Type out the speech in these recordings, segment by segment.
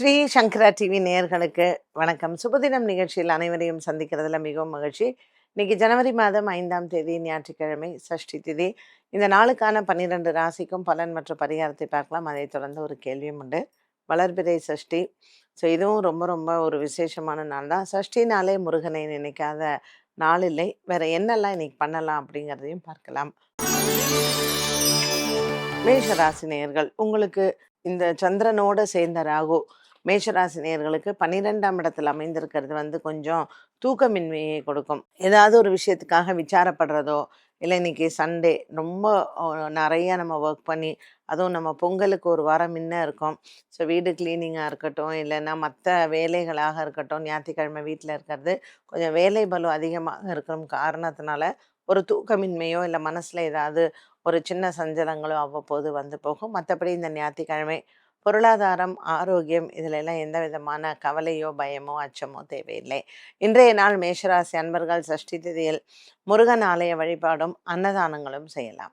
ஸ்ரீ சங்கரா TV நேயர்களுக்கு வணக்கம். சுபதினம் நிகழ்ச்சியில் அனைவரையும் சந்திக்கிறதுல மிகவும் மகிழ்ச்சி. இன்னைக்கு ஜனவரி மாதம் ஐந்தாம் தேதி ஞாயிற்றுக்கிழமை சஷ்டி திதி. இந்த நாளுக்கான பன்னிரெண்டு ராசிக்கும் பலன் மற்றும் பரிகாரத்தை பார்க்கலாம். அதை தொடர்ந்து ஒரு கேள்வியும் உண்டு. வளர்பிறை சஷ்டி. ஸோ இதுவும் ரொம்ப ரொம்ப ஒரு விசேஷமான நாள் தான். சஷ்டினாலே முருகனை நினைக்காத நாள் இல்லை. வேற என்னெல்லாம் இன்னைக்கு பண்ணலாம் அப்படிங்கிறதையும் பார்க்கலாம். மேஷராசி நேயர்கள் உங்களுக்கு இந்த சந்திரனோட சேர்ந்த ராகு மேஷராசினியர்களுக்கு பன்னிரெண்டாம் இடத்துல அமைந்திருக்கிறது வந்து கொஞ்சம் தூக்கமின்மையை கொடுக்கும். ஏதாவது ஒரு விஷயத்துக்காக விசாரப்படுறதோ இல்லை இன்னைக்கு சண்டே ரொம்ப நிறையா நிறைய நம்ம ஒர்க் பண்ணி அதுவும் நம்ம பொங்கலுக்கு ஒரு வாரம் முன்ன இருக்கும். ஸோ வீடு கிளீனிங்காக இருக்கட்டும் இல்லைன்னா மற்ற வேலைகளாக இருக்கட்டும் ஞாயிற்றுக்கிழமை வீட்டில் இருக்கிறது கொஞ்சம் வேலை பலு அதிகமாக இருக்கிற காரணத்தினால ஒரு தூக்கமின்மையோ இல்லை மனசில் ஏதாவது ஒரு சின்ன சஞ்சலங்களோ அவ்வப்போது வந்து போகும். மற்றபடி இந்த ஞாயிற்றுக்கிழமை பொருளாதாரம் ஆரோக்கியம் இதிலெல்லாம் எந்த விதமான கவலையோ பயமோ அச்சமோ தேவையில்லை. இன்றைய நாள் மேஷராசி அன்பர்கள் சஷ்டி திதியில் முருகன் ஆலய வழிபாடும் அன்னதானங்களும் செய்யலாம்.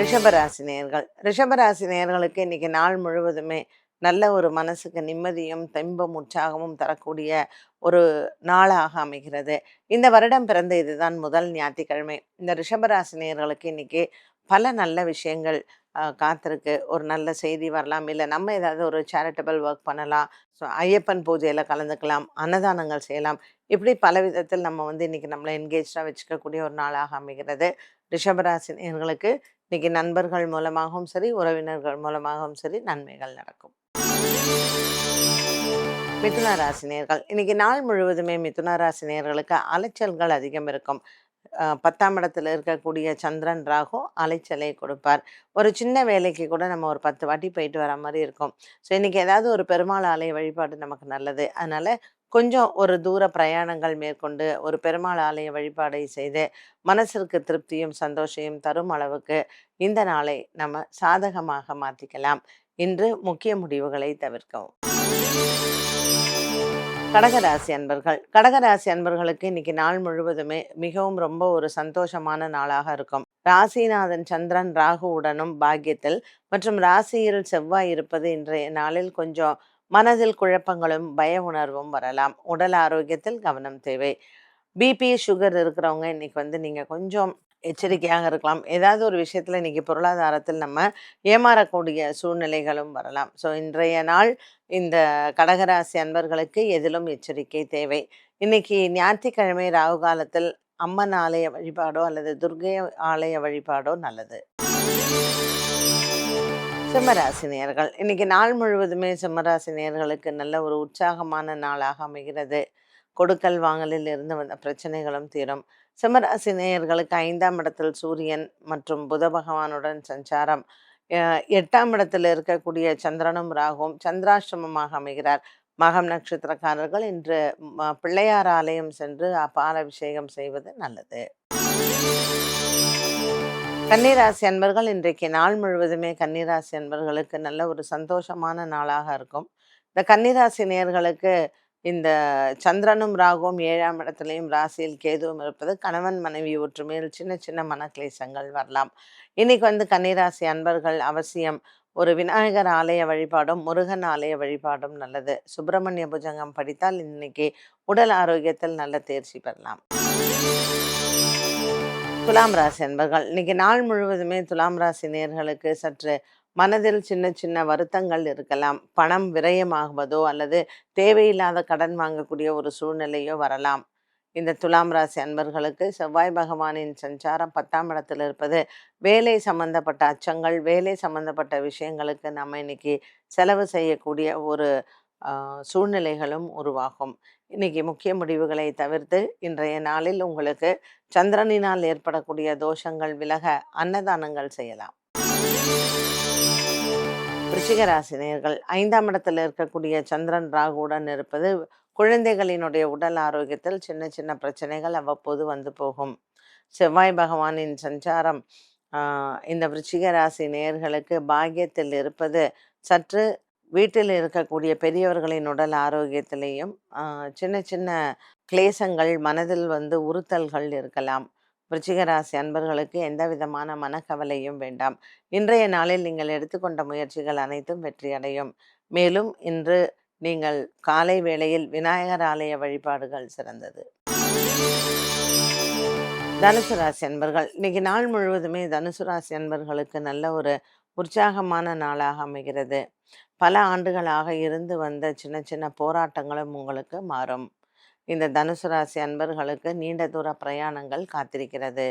ரிஷபராசி நேர்கள். ரிஷபராசி நேர்களுக்கு இன்னைக்கு நாள் முழுவதுமே நல்ல ஒரு மனசுக்கு நிம்மதியும் தெம்பும் உற்சாகமும் தரக்கூடிய ஒரு நாளாக அமைகிறது. இந்த வருடம் பிறந்த இதுதான் முதல் ஞாயிற்றுக்கிழமை. இந்த ரிஷபராசி நேர்களுக்கு இன்னைக்கு பல நல்ல விஷயங்கள் காத்திருக்கு. ஒரு நல்ல செய்தி வரலாம். இல்லை நம்ம ஏதாவது ஒரு சேரிட்டபிள் ஒர்க் பண்ணலாம். ஸோ ஐயப்பன் பூஜையில் கலந்துக்கலாம். அன்னதானங்கள் செய்யலாம். இப்படி பல விதத்தில் நம்ம வந்து இன்றைக்கி நம்மளை என்கேஜாக வச்சுக்கக்கூடிய ஒரு நாளாக அமைகிறது. ரிஷபராசினியர்களுக்கு இன்றைக்கி இன்னைக்கு நண்பர்கள் மூலமாகவும் சரி உறவினர்கள் மூலமாகவும் சரி நன்மைகள் நடக்கும். மிதுன ராசி இன்னைக்கு நாள் முழுவதுமே மிதுன அலைச்சல்கள் அதிகம் இருக்கும். பத்தாம் இடத்துல இருக்கக்கூடிய சந்திரன் ராகு அலைச்சலை கொடுப்பார். ஒரு சின்ன வேலைக்கு கூட நம்ம ஒரு பத்து வாட்டி போயிட்டு வர மாதிரி இருக்கும். ஸோ இன்னைக்கு ஏதாவது ஒரு பெருமாள் ஆலய வழிபாடு நமக்கு நல்லது. அதனால கொஞ்சம் ஒரு தூர பிரயாணங்கள் மேற்கொண்டு ஒரு பெருமாள் ஆலய வழிபாடை செய்து மனசிற்கு திருப்தியும் சந்தோஷையும் தரும் அளவுக்கு இந்த நாளை நம்ம சாதகமாக மாற்றிக்கலாம் இன்று முக்கிய முடிவுகளை தவிர்க்கவும். கடகராசி அன்பர்கள். கடகராசி அன்பர்களுக்கு இன்னைக்கு நாள் முழுவதுமே மிகவும் ரொம்ப ஒரு சந்தோஷமான நாளாக இருக்கும். ராசிநாதன் சந்திரன் ராகுவுடனும் பாக்கியத்தில் மற்றும் ராசியில் செவ்வாய் இருப்பது இன்றைய நாளில் கொஞ்சம் மனதில் குழப்பங்களும் பய உணர்வும் வரலாம். உடல் ஆரோக்கியத்தில் கவனம் தேவை. பிபி சுகர் இருக்கிறவங்க இன்னைக்கு வந்து நீங்கள் கொஞ்சம் எச்சரிக்கையாக இருக்கலாம். ஏதாவது ஒரு விஷயத்தில் இன்றைக்கி பொருளாதாரத்தில் நம்ம ஏமாறக்கூடிய சூழ்நிலைகளும் வரலாம். ஸோ இன்றைய நாள் இந்த கடகராசி அன்பர்களுக்கு எதிலும் எச்சரிக்கை தேவை. இன்னைக்கு ஞாயிற்றுக்கிழமை ராகு காலத்தில் அம்மன் ஆலய வழிபாடோ அல்லது துர்கை ஆலய வழிபாடோ நல்லது. சிம்மராசினியர்கள். இன்றைக்கி நாள் முழுவதுமே சிம்மராசினியர்களுக்கு நல்ல ஒரு உற்சாகமான நாளாக அமைகிறது. கொடுக்கல் வாங்கலில் இருந்து வந்த பிரச்சனைகளும் தீரும். சிம்மராசி நேயர்களுக்கு ஐந்தாம் இடத்தில் சூரியன் மற்றும் புத பகவானுடன் சஞ்சாரம். எட்டாம் இடத்தில் இருக்கக்கூடிய சந்திரனும் ராகுவும் சந்திராஷ்டமமாக அமைகிறார். மகம் நட்சத்திரக்காரர்கள் இன்று ம- பிள்ளையார் ஆலயம் சென்று பாலாபிஷேகம் செய்வது நல்லது. கன்னிராசி அன்பர்கள் இன்றைக்கு நாள் முழுவதுமே கன்னிராசி அன்பர்களுக்கு நல்ல ஒரு சந்தோஷமான நாளாக இருக்கும். இந்த கன்னிராசி நேர்களுக்கு இந்த சந்திரனும் ராகுவும் ஏழாம் இடத்துலையும் ராசியில் கேதுவும் இருப்பது கணவன் மனைவி ஒற்றுமையில் சின்ன சின்ன மனக்லேசங்கள் வரலாம். இன்னைக்கு வந்து கன்னிராசி அன்பர்கள் அவசியம். ஒரு விநாயகர் ஆலய வழிபாடும் முருகன் ஆலய வழிபாடும் நல்லது. சுப்பிரமணிய புஜங்கம் படித்தால் இன்னைக்கு உடல் ஆரோக்கியத்தில் நல்ல தேர்ச்சி பெறலாம். துலாம் ராசி அன்பர்கள் இன்னைக்கு நாள் முழுவதுமே துலாம் ராசி நேர்களுக்கு சற்று மனதில் சின்ன சின்ன வருத்தங்கள் இருக்கலாம். பணம் விரயமாகுவதோ அல்லது தேவையில்லாத கடன் வாங்கக்கூடிய ஒரு சூழ்நிலையோ வரலாம். இந்த துலாம் ராசி அன்பர்களுக்கு செவ்வாய் பகவானின் சஞ்சாரம் பத்தாம் இடத்தில் இருப்பது வேலை சம்பந்தப்பட்ட அச்சங்கள் வேலை சம்பந்தப்பட்ட விஷயங்களுக்கு நம்ம இன்னைக்கு செலவு செய்யக்கூடிய ஒரு சூழ்நிலைகளும் உருவாகும். இன்னைக்கு முக்கிய முடிவுகளை தவிர்த்து இன்றைய நாளில் உங்களுக்கு சந்திரனினால் ஏற்படக்கூடிய தோஷங்கள் விலக அன்னதானங்கள் செய்யலாம். விருச்சிகராசினியர்கள் ஐந்தாம் இடத்தில் இருக்கக்கூடிய சந்திரன் ராகுவுடன் இருப்பது குழந்தைகளினுடைய உடல் ஆரோக்கியத்தில் சின்ன சின்ன பிரச்சனைகள் அவ்வப்போது வந்து போகும். செவ்வாய் பகவானின் சஞ்சாரம் இந்த விருச்சிக ராசி நேயர்களுக்கு பாக்கியத்தில் இருப்பது சற்று வீட்டில் இருக்கக்கூடிய பெரியவர்களின் உடல் ஆரோக்கியத்திலையும் சின்ன சின்ன கிளேசங்கள் மனதில் வந்து உறுத்தல்கள் இருக்கலாம். விருச்சிகராசி அன்பர்களுக்கு எந்த விதமான மனக்கவலையும் வேண்டாம். இன்றைய நாளில் நீங்கள் எடுத்துக்கொண்ட முயற்சிகள் அனைத்தும் வெற்றியடையும். மேலும் இன்று நீங்கள் காலை வேளையில் விநாயகர் ஆலய வழிபாடுகள் சிறந்தது. தனுசு ராசி அன்பர்கள் இன்னைக்கு நாள் முழுவதுமே தனுசு ராசி அன்பர்களுக்கு நல்ல ஒரு உற்சாகமான நாளாக அமைகிறது. பல ஆண்டுகளாக இருந்து வந்த சின்ன சின்ன போராட்டங்களும் உங்களுக்கு மாறும். இந்த தனுசு ராசி அன்பர்களுக்கு நீண்ட தூர பிரயாணங்கள் காத்திருக்கிறது.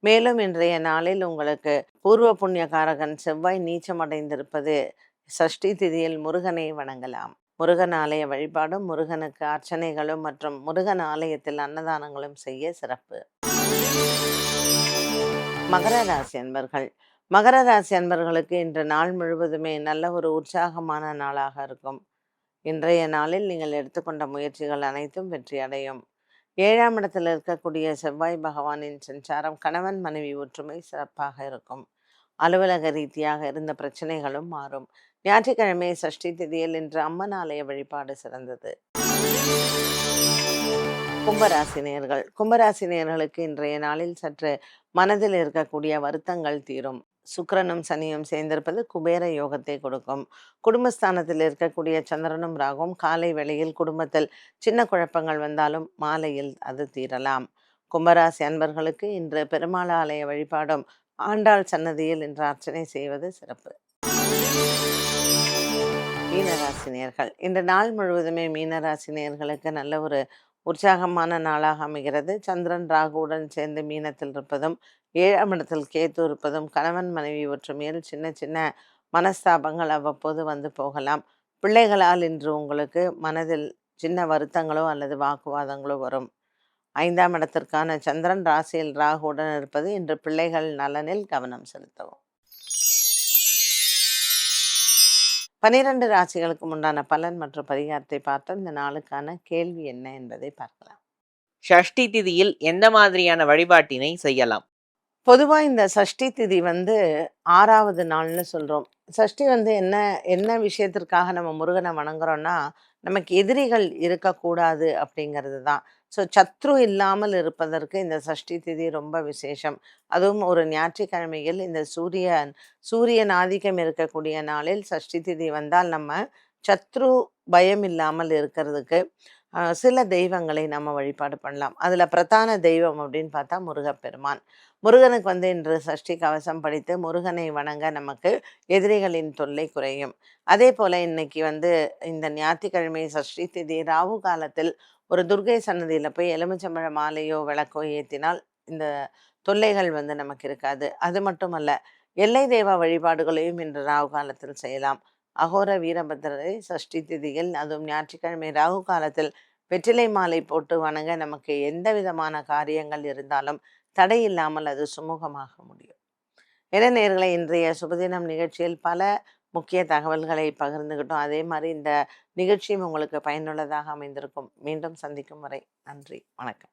மேலும் இன்றைய நாளில் உங்களுக்கு பூர்வ புண்ணியகாரகன் செவ்வாய் நீச்சமடைந்திருப்பது சஷ்டி திதியில் முருகனை வணங்கலாம். முருகன் ஆலய வழிபாடும் முருகனுக்கு அர்ச்சனைகளும் மற்றும் முருகன் ஆலயத்தில் அன்னதானங்களும் செய்ய சிறப்பு. மகர ராசி அன்பர்கள். மகர ராசி அன்பர்களுக்கு இன்று நாள் முழுவதுமே நல்ல ஒரு உற்சாகமான நாளாக இருக்கும். இன்றைய நாளில் நீங்கள் எடுத்துக்கொண்ட முயற்சிகள் அனைத்தும் வெற்றி அடையும். ஏழாம் இடத்தில் இருக்கக்கூடிய செவ்வாய் பகவானின் சஞ்சாரம் கணவன் மனைவி ஒற்றுமை சிறப்பாக இருக்கும். அலுவலக ரீதியாக இருந்த பிரச்சனைகளும் மாறும். ஞாயிற்றுக்கிழமை சஷ்டி திதியில் இன்று அம்மன் ஆலய வழிபாடு சிறந்தது. கும்பராசினியர்கள் கும்பராசினியர்களுக்கு இன்றைய நாளில் சற்று மனதில் இருக்கக்கூடிய வருத்தங்கள் தீரும். சுக்கரனும் சனியும் சேர்ந்திருப்பது குபேர யோகத்தை கொடுக்கும். குடும்பஸ்தானத்தில் இருக்கக்கூடிய சந்திரனும் ராகும் காலை வேளையில் குடும்பத்தில் சின்ன குழப்பங்கள் வந்தாலும் மாலையில் அது தீரலாம். கும்பராசி அன்பர்களுக்கு இன்று பெருமாள் ஆலய வழிபாடும் ஆண்டாள் சன்னதியில் இன்று அர்ச்சனை செய்வது சிறப்பு. மீனராசினியர்கள் இந்த நாள் முழுவதுமே மீனராசினியர்களுக்கு நல்ல ஒரு உற்சாகமான நாளாக அமைகிறது. சந்திரன் ராகுவுடன் சேர்ந்து மீனத்தில் இருப்பதும் ஏழாம் இடத்தில் கேத்து இருப்பதும் கணவன் மனைவி ஒற்றுமையில் சின்ன சின்ன மனஸ்தாபங்கள் அவ்வப்போது வந்து போகலாம். பிள்ளைகளால் இன்று உங்களுக்கு மனதில் சின்ன வருத்தங்களோ அல்லது வாக்குவாதங்களோ வரும். ஐந்தாம் இடத்திற்கான சந்திரன் ராசியில் ராகுவுடன் இருப்பது இன்று பிள்ளைகள் நலனில் கவனம் செலுத்தவும். பனிரெண்டு ராசிகளுக்கு உண்டான பலன் மற்றும் பரிகாரத்தை பார்த்து இந்த நாளுக்கான கேள்வி என்ன என்பதை பார்க்கலாம். ஷஷ்டி திதியில் எந்த மாதிரியான வழிபாட்டினை செய்யலாம்? பொதுவாக இந்த சஷ்டி திதி வந்து ஆறாவது நாள்னு சொல்கிறோம் சஷ்டி வந்து என்ன என்ன விஷயத்திற்காக நம்ம முருகனை வணங்குறோன்னா நமக்கு எதிரிகள் இருக்கக்கூடாது அப்படிங்கிறது தான். ஸோ சத்ரு இல்லாமல் இருப்பதற்கு இந்த சஷ்டி திதி ரொம்ப விசேஷம். அதுவும் ஒரு ஞாயிற்றுக்கிழமையில் இந்த சூரியன் சூரியன் ஆதிக்கம் இருக்கக்கூடிய நாளில் சஷ்டி திதி வந்தால் நம்ம சத்ரு பயம் இல்லாமல் இருக்கிறதுக்கு சில தெய்வங்களை நம்ம வழிபாடு பண்ணலாம். அதில் பிரதான தெய்வம் அப்படின்னு பார்த்தா முருகப்பெருமான். முருகனுக்கு வந்து இன்று சஷ்டி கவசம் படித்து முருகனை வணங்க நமக்கு எதிரிகளின் தொல்லை குறையும். அதே போல் இன்னைக்கு வந்து இந்த ஞாயிற்றுக்கிழமை சஷ்டி திதி ராகு காலத்தில் ஒரு துர்கை சன்னதியில் போய் எலுமிச்சம்பழ மாலையோ விளக்கோ ஏற்றினால் இந்த தொல்லைகள் வந்து நமக்கு இருக்காது. அது மட்டுமல்ல எல்லை தேவ வழிபாடுகளையும் இன்று ராகு காலத்தில் செய்யலாம். அகோர வீரபத்திரரை சஷ்டி திதியில் அதுவும் ஞாயிற்றுக்கிழமை ராகு காலத்தில் வெற்றிலை மாலை போட்டு வணங்க நமக்கு எந்த விதமான காரியங்கள் இருந்தாலும் தடை இல்லாமல் அது சுமூகமாக முடியும். என நேர்களை இன்றைய சுபதினம் நிகழ்ச்சியில் பல முக்கிய தகவல்களை பகிர்ந்துக்கிட்டோம். அதே மாதிரி இந்த நிகழ்ச்சியும் உங்களுக்கு பயனுள்ளதாக அமைந்திருக்கும். மீண்டும் சந்திக்கும் வரை நன்றி வணக்கம்.